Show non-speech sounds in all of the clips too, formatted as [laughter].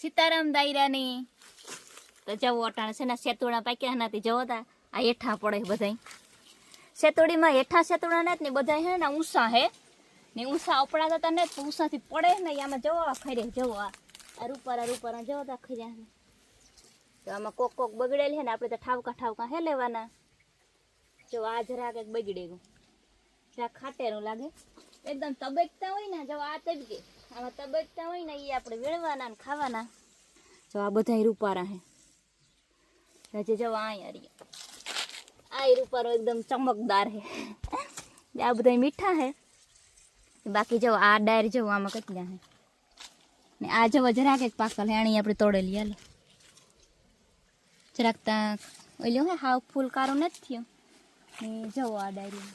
સીતારામ દાયરાની. તો જવો અટાણે છે ને સેતુડા પાક્યા નાથી જવો તા. આ હેઠા પડે બધાય. સેતુડીમાં હેઠા સેતુડા ને ને બધા હે ને ઊંસા હે. ને ઊંસા અપડા હતા ને ઊંસાથી પડે ને આમાં જવો આ ખરે જવો આ આ રૂપારા રૂપારા જવો તા ખર્યા તો આમાં કોક કોક બગડેલી છે ને આપણે તો ઠાવકા ઠાવકા હે લેવાના. જો આ જરા કંઈક બગડે ગયું. જરા ખાટેરું લાગે. એકદમ તબેકતા હોય ને, જો આ તબકે. આમાં તબેકતા હોય ને એ આપણે વેળવાના ને ખાવાના. જો આ બધા રૂપારા હે. હજી જો અહીંયા રહી આ ઈ રૂપારો એકદમ ચમકદાર હે. આ બધા મીઠા હે. બાકી જો આ ડાયર જો આમાં કેટલા હે. ને આ જો જરાક એક પાકલ હે આણી આપણે તોડેલી હાલો. જરાક તા ઓલ્યો હે, હાવ ફૂલ કારો નથી થયો. ને જો આ ડાયરી.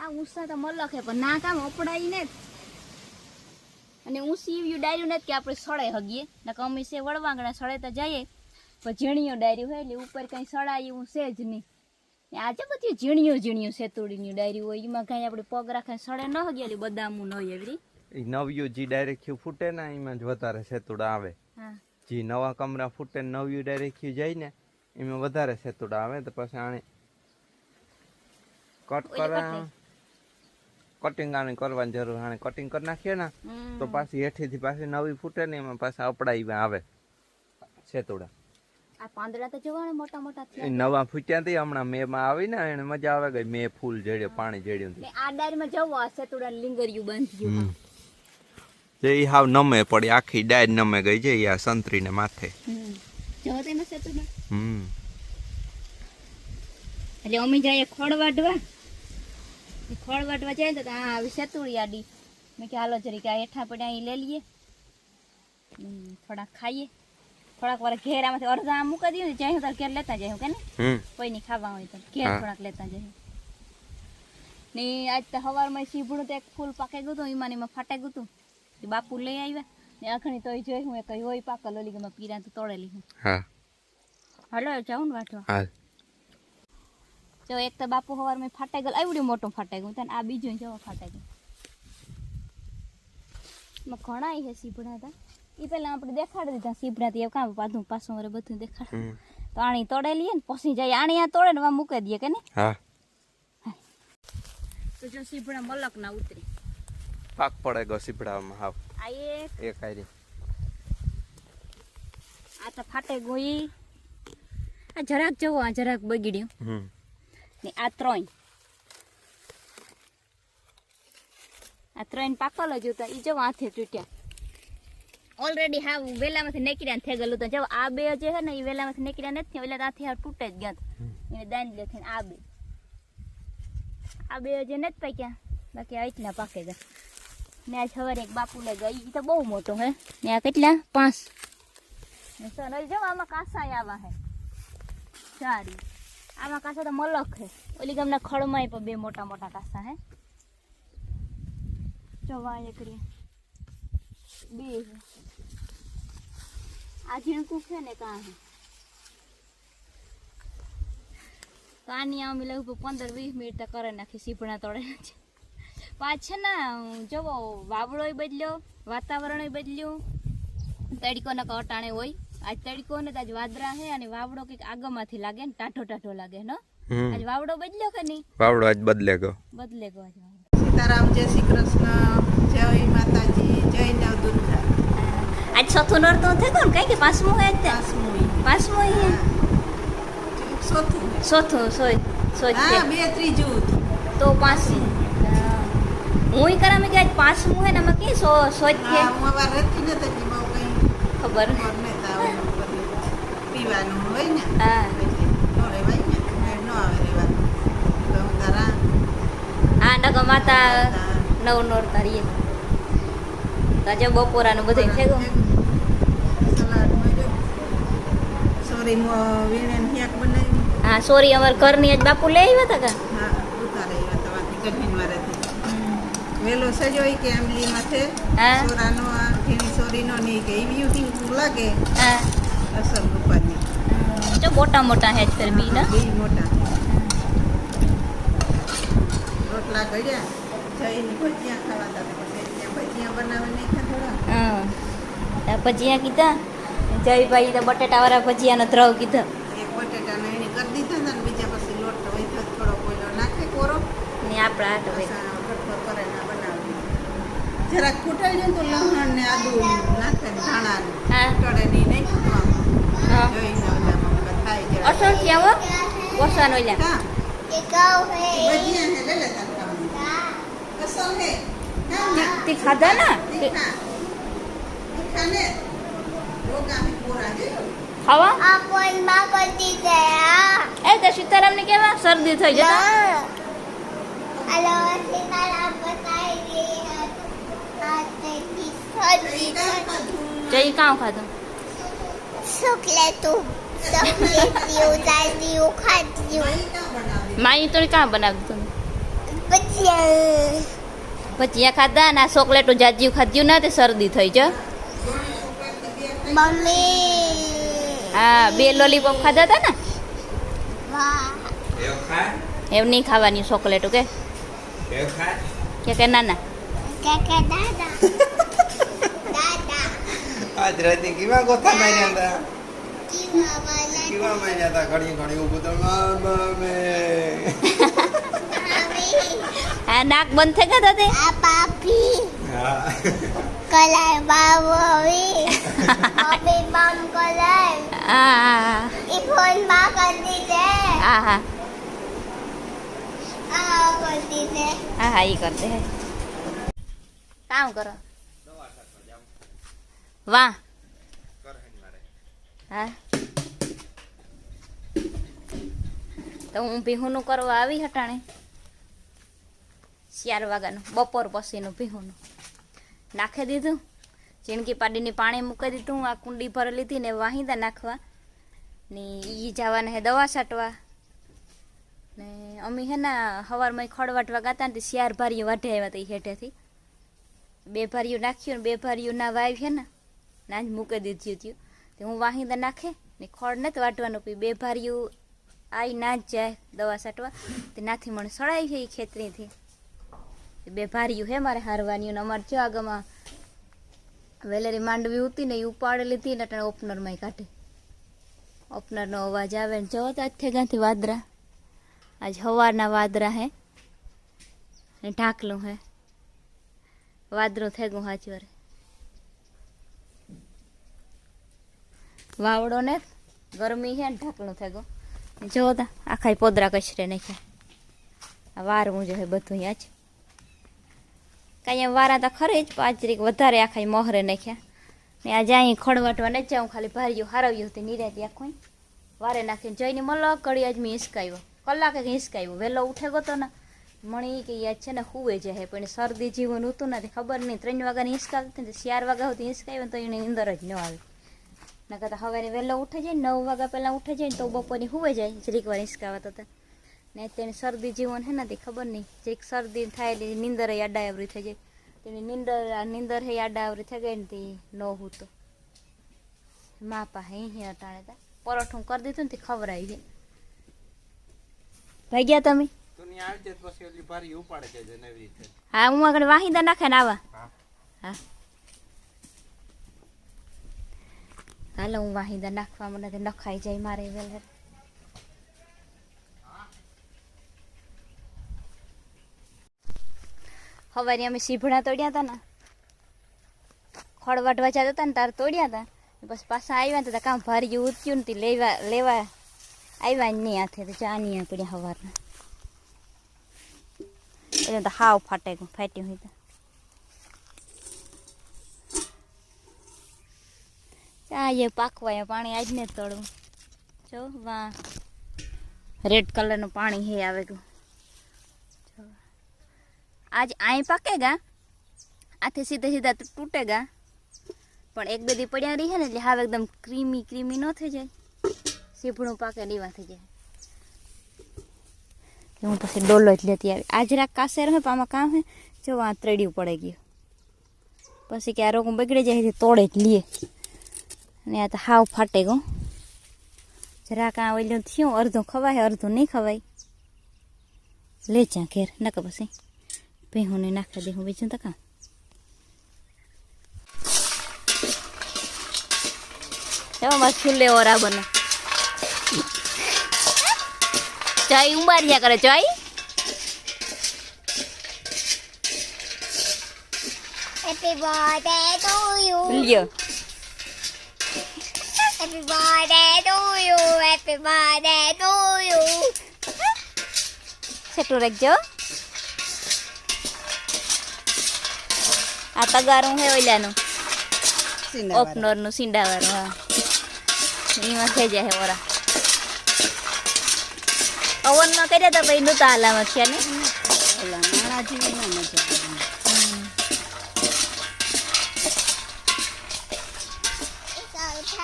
આ ઊંસા તો મલક હે, પણ ના કામ અપડાઈ ને જ. અને હું સીવ્યું ડાયરું નથી કે આપણે સળે હગીએ. ને અમે છે વળવાંગણા સળે તો જઈએ. પણ ઝીણીઓ ડાયરી હોય એટલે ઉપર કંઈ સળાય એવું છે જ નહીં. આજે બધી ઝીણીઓ ઝીણીઓ સેતુડીની ડાયરી હોય એમાં કાંઈ આપણે પગ રાખે સળે ન હગીએ એટલે બદામું ન હોય એવી નવ્યું જે ડાયરેક્ટ ફૂટે ને એમાં જ વધારે સેતુડા આવે. જે નવા કમરા ફૂટે ને નવ્યું ડાયરેક્ટ જાય ને એમાં વધારે સેતુડા આવે. તો પછી આને કટ કરા કટિંગ આને કરવાની જરૂર આને કટિંગ કરી નાખીએ ને. તો પાછી હેઠીથી પાછી નવી ફૂટે ને એમાં પાછા અપડાઈ આવે સેતુડા નવા ફૂટ્યા થી હમણાં મે માં આવી ને એને મજા આવે ગઈ. મે ફૂલ જડ્યો પાણી જડ્યું આ ડાયરીમાં જવો સેતુડા લીંગરિયું બંધ ગયું જે ઈ હાવ નમે પડી આખી ડાયર નમે ગઈ છે આ સંતરીને માથે. હમ. એટલે અમે વાટવા એ ખોળ વાટવા જાય ને તો આ આવી સેતુડી આડી. મેં કે હાલો જરીક આ હેઠા પડ્યા અહીં લઈ લઈએ. થોડાક ખાઈએ. થોડાક વાર ઘેર આમાંથી અડધા આમ મૂકી દઈએ ને જાય તો ઘેર લેતા જાય કે ને? કોઈ નહીં ખાવા હોય તો ઘેર થોડાક લેતા જાય ને આજ તો સવારમાં સીભડું તો એક ફૂલ પાકે ગયું હતું એમાં ને એમાં ફાટે ગયું હતું. બાપુ લઈ આવ્યા. ને અખણી તોય જોઈ હું એ કઈ હોય પાકલ ઓલી ગમે પીરા તો તોડેલી હું. હા. હલો જાઉં ને વાંચવા જો એક તો બાપુ હવાર મેં ફાટાઈ ગયેલ આવડ્યું મોટું ફાટાઈ ગયું તને આ બીજું જવા ફાટાઈ ગયું ઘણા છે સીભડા હતા એ પહેલા આપણે દેખાડી દીધા સીભડા થી કામ પાછું પાછું વરે બધું દેખાડ. તો આણી તોડેલી ને પછી જાય આણી આ તોડે ને વા મૂકી દઈએ કે ને હા. તો જો સીભડા મલક ના ઉતરી. પાક પડે ગો સીપડામાં હાવ. આ એક. એક આરી આ તો ફાટે ગોઈ આ જરાક જવો આ જરાક બગડ્યું. હમ. ને આ ત્રણ આ ત્રણ પાકલ તો એ જો હાથે તૂટ્યા ઓલરેડી હા વેલામાંથી નીકળ્યા ગયેલું તો જો આ બે જે છે ને એ વેલામાંથી નીકળ્યા નથી એટલે ત્યાંથી હાર તૂટે જ ગયા. એને દાંડી થઈને આ બે આ બે જે નથી પાક્યા બાકી આ એટલા પાકે ગયા ને આ સવારે એક બાપુ લે ગયા એ તો બહુ મોટો હે ને આ કેટલા પાંચ સોનલ જો આમાં કાંસા આવા હે સારી આમાં કાંસા તો મલક હે ઓલી ગામના ખડમાં પણ બે મોટા મોટા કાંસા, હે? જો વાય કરીએ બે આ ઝીણકું છે ને કાં આની અમે લગભગ પંદર વીસ મિનિટ તો કરે નાખી સીપણા તોડે છે પાછા ના જોવો વાવડોય બદલ્યો, વાતાવરણય બદલ્યું. તડકો ને અટાણે હોય. આજ તડકો ને તો આજ વાદરા હે અને વાવડો કંઈક આગમાંથી લાગે ને ટાઢો ટાઢો લાગે ન આજ વાવડો બદલ્યો કે નહીં? વાવડો આજ બદલે ગયો. બદલે ગયો આજ સીતારામ જય શ્રી કૃષ્ણ જય માતાજી જય નવદુર્ગા. આજ ચોથું નોરતું થઈ ગયું કઈ કે પાંચમું હે તે? પાંચમું પાંચમું હે ચોથું ચોથું સોય સોય હા બે ત્રીજું તો પાંચમું. હું કરા મેં કે આજ પાંચમું હે ને અમે કી સો સોય કે હા? ખબર. ખબર પીવાનું હોય ને હા. નવ નોરતા રહીએ આજે બપોરાનું બધું ગયું વીણે બનાવી હા સોરી અમારા ઘરની જ બાપુ લઈ આવ્યા હતા કા? હા ઉતારે ગઢીન વાળાથી વેલો સજો કે આંબલી માથે સોરાનો આ ઘીણી ની કે ઈવી હિંકુ લાગે. હા. અસર રૂપાની. જો મોટા મોટા હેજ ફેર બી ના બી મોટા. રોટલા ઘડ્યા જઈને ભજીયા ખાવા તા પછી ત્યાં ભજીયા બનાવે નહીં થોડા. હા. આ ભજીયા કીધા. જયભાઈ તો બટેટાવાળા ભજીયાનો દ્રવ કીધો. એક બટેટા ને એને કરી દીધા ને બીજા પછી લોટ ગયો થોડો કોયલો નાખે કોરો. ને આપણા આટો પછી આ કટકો કરે ને બનાવી જરાક કૂટાઈ જાય તો લસણ ને આદુ નાખે ધાણા હા ની નહીં કૂટવાનું હા જોઈને થાય જરા. અસરથી આવો ઓસાનો લ્યા કા? ભજીયા હે, લે લે તાર ખાવાનું. હે. ના, ના. તે ખાધા ના તે તીખા. તીખા ને. રોગા હે કોરા હે. ખાવા એ તો સીતારામ ને કેવા શરદી થઈ જતા કાં ખાધું? જઈ કામ ખાધું ઈ કાં બનાવી? માઈ તો બનાવ્યું ભજીયા ખાધા ને આ ચોકલેટું જાજ્યું ખાધ્યું ના તે શરદી થઈ જ હા બે લોલીપોપ ખાધા હતા ને એવું એમ નહીં ખાવાની ચોકલેટો કે એવું ના કે કે ના [laughs] ના આજ રાતે કેવા ગોથા માર્યા હતા કેવા માર્યા હતા ઘડી ઘડી ઊભું તો મામા મે આ નાક બંધ થઈ ગયા તે હા કલાઈ બાબોવી મમ્મી બમ કલાઈ હા હા ઈ ફોનમાં કરી દીધે હા હા આ કરી દીધે હા હા ઈ કરતે હે કામ કરો વાહ. હા. તો હું ભીહુનું કરવા આવી હટાણે? ચાર વાગ્યાનું, બપોર પછીનું ભીહુનું. નાખી દીધું. ચીણકી પાડીની પાણી મૂકી દીધું. આ કુંડી ભરી લીધી ને વાહિંદા નાખવા. ને ઈ જવાને હે દવા છાંટવા. ને અમે હે ને સવારમાં ખડ ગાતા ને શિયાર ભારીઓ વાઢે આવ્યા હતા હેઠેથી. બે ભારીઓ નાખ્યું ને બે ભારીઓ ના વાવ હે ને. ના જ મૂકી દીધું હતું. તે હું વાહિંદા નાખે ને ખોળ નથી વાટવાનું, પછી બે ભાર્યું આવી ના જ જાય દવા છાંટવા. તે નાથી મને સડાઈ છે એ ખેતરીથી. બે ભાર્યું હે મારે હારવાની અમારે જો આગમાં વેલેરી માંડવી ઉતી ને એ ઉપાડી લીધી ને અટાણે ઓપનરમાં કાઢે. ઓપનરનો અવાજ આવે ને જો તો અત્યારે ગાંથી વાદરા. આજ હવારના વાદરા હે. ને ઢાકલું હે. વાદરું થઈ ગયું હાચી વારે વાવડો ને ગરમી છે ને ઢાંકણું થઈ ગયું. જો તા આખા પોદરા કચરે નાખ્યા. આ વારવું જો હે બધું અહીંયા જ. કાંઈ એમ વારા તો ખરી જ પાંચરીક વધારે આખા મોહરે નાખ્યા. ને આજે અહીં ખડવાટવા ને જાઉં, ખાલી ભાર્યું હારવ્યું હતી, નિરાતી આખું. વારે નાખીને જઈને મળો કડી આજ મેં હિસકાવ્યો. કલાકે હિસકાવ્યો. વહેલો ઉઠે ગયો ને, મણી કે યાદ છે ને, હુવે જાય પણ શરદી જીવન હતું નથી ખબર નહીં. ત્રણ વાગ્યાની હિંચકાવતી ને, ચાર વાગ્યા સુધી હિંચકાવ્યો ને, તો એને અંદર જ ન આવે. ના તો સવારે વહેલો ઉઠે જાય નવ વાગ્યા પહેલાં ઉઠે જાય તો બપોરની હુવે જાય. જરીક વાર હિંચકાવતા હતા ને તેની શરદી જીવન હે નથી ખબર નહીં. જરીક શરદી થાય એટલે નીંદર આડાવરી થઈ જાય. તેની નીંદર આ નીંદર હે આડાવરી થઈ ગઈ ને તે ન હૂતો. મા પા હે હે અટાણે તા. પરોઠું કરી દીધું ને તે છે ભાઈ ગયા તમે? તું ની આવી જાય તો જાય નવી રીતે. હા હું આગળ વાહિંદા નાખે ને આવા. હા. હા હાલો, હું વાહિંદા નાખવા મને તો નખાઈ જાય મારે વેલે સવારે અમે સીભડા તોડ્યા હતા ને. ખડ વાટવા જતા હતા ને, તાર તોડ્યા હતા. પછી પાછા આવ્યા ને તો કામ ભારી ઉત્યું નથી લેવા લેવા આવ્યા નહીં હાથે, તો ચા નહીં પડ્યા સવારના એટલે તો હાવ ફાટે ફાટ્યું હોય તો. ચા એ પાકવા એ પાણી આજ ને તળવું. જો, વાહ. રેડ કલરનું પાણી હે આવે ગયું જો. આજ આઈ પાકેગા. આથી સીધે સીધા તો તૂટેગા. પણ એક બે દી પડ્યા રહી છે ને એટલે હાવ એકદમ ક્રીમી ક્રીમી ન થઈ જાય. સીભણું પાકે નીવા થઈ જાય. કે હું પછી ડોલો જ લેતી આવી. આજ રાખ કાસેર હોય પણ આમાં કામ હે. જો આ ત્રેડિયું પડી ગયું. પછી કે આ રોગ બગડી જાય છે તોડે જ લીએ અને આ તો હાવ ફાટે ગો. જરાક આ ઓલું થયું અડધું ખવાય અડધું નહીં ખવાય. લે જા ઘેર નક પછી ભેહુંને નાખી દે હું બીજું તો કામ. એમાં ફૂલે ઓરા બને ચાઈ ઉંબારિયા કરે ચાઈ Happy birthday to you. લ્યો. Happy birthday to you. Happy birthday to you. છેટું રાખજો આ તગારું હે ઓલાનું. સીંડા ઓપનરનું સીંડાવાળું હા. એમાં થઈ જાય ઓરા પવનમાં કર્યા હતા ભાઈ નહોતા હાલામાં છે ને? ઓલા નાણા જેવી ના મજા આવે. It's okay. ઠેકાણા હતા કે નહોતા?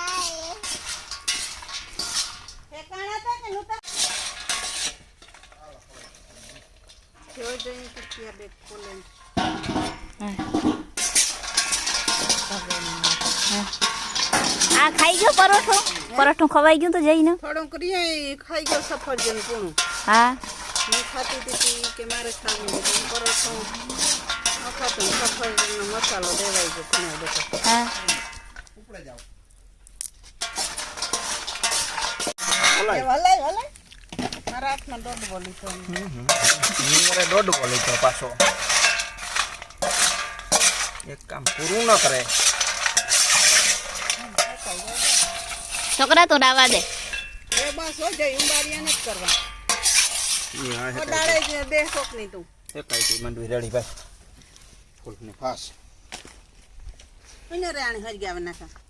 જોઈ જોઈને તો ત્યાં બેગ ખોલે ને. આ ખાઈ ગયો પરોઠો? પરોઠો ખવાઈ ગયું તો જઈને. થોડું કરીએ એ ખાઈ ગયો સફરજન પૂણું હા. હું ખાતી હતી કે મારે ખાવું પરોઠો ન ખાતું સફરજનનો મસાલો દેવાઈ ગયો હા. ઉપડે જાઓ. એ હલાય હલાય મારા હાથમાં દોઢ બોલી તો મારે દોઢ બોલી તો પાછો. એક કામ પૂરું ન કરે. છોકરા તો ડાવા દે. એ બસ હો જઈ ઉંબારિયા કરવા. અડાડે જ બે શોક નહીં તું મંડવી રેડી ભાઈ. ફૂલ ને ફાસ. એને રાણી હરી ગયા નાખા.